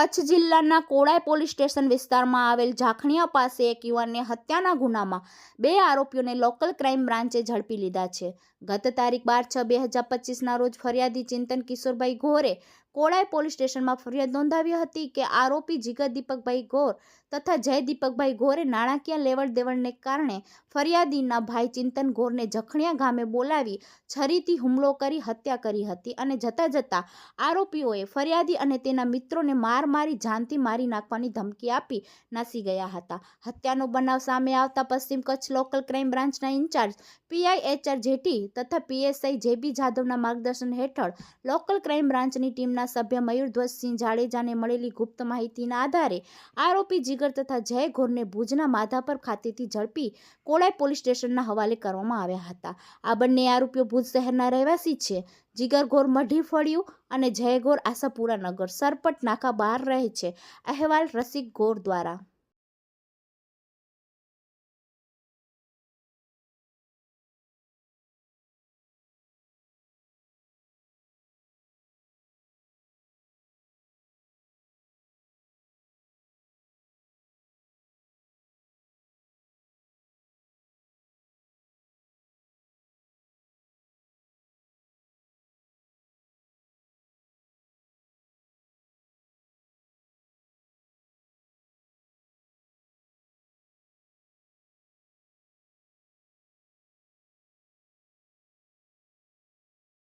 કચ્છ જિલ્લાના Kodai police station વિસ્તારમાં આવેલ ઝાખણિયા પાસે એક યુવાનને હત્યાના ગુનામાં બે આરોપીઓને લોકલ ક્રાઇમ બ્રાન્ચે ઝડપી લીધા છે. ગત તારીખ બાર છ બે હજાર પચીસના રોજ ફરિયાદી ચિંતન કિશોરભાઈ ઘોરે કોડાઈ પોલીસ સ્ટેશનમાં ફરિયાદ નોંધાવી હતી કે આરોપી જીગર દીપકભાઈ ગોર તથા જય દીપકભાઈ ગોરે નાણાકીય લેવડ દેવડને કારણે ફરિયાદીના ભાઈ ચિંતન ગોરને જખણિયા ગામે બોલાવી છરીથી હુમલો કરી હત્યા કરી હતી અને જતા જતા આરોપીઓએ ફરિયાદી અને તેના મિત્રોને માર મારી જાનથી મારી નાખવાની ધમકી આપી નાસી ગયા હતા. હત્યાનો બનાવ સામે આવતા પશ્ચિમ કચ્છ લોકલ ક્રાઇમ બ્રાન્ચના in charge PI HR JT તથા પીએસઆઈ જેબી જાધવના માર્ગદર્શન હેઠળ લોકલ ક્રાઇમ બ્રાન્ચની ટીમના સભ્ય મયુરધ્વજસિંહ જાડેજાને મળેલી ગુપ્ત માહિતીના આધારે આરોપી જીગર તથા જય ઘોરને ભુજના માધાપર ખાતેથી ઝડપી કોળાઈ પોલીસ સ્ટેશનના હવાલે કરવામાં આવ્યા હતા. આ બંને આરોપીઓ ભુજ શહેરના રહેવાસી છે. જીગર ઘોર મઢી ફળિયું અને જયગોર આશાપુરા નગર. સરપટ નાકા બહાર રહે છે. અહેવાલ રસિક ગોર દ્વારા.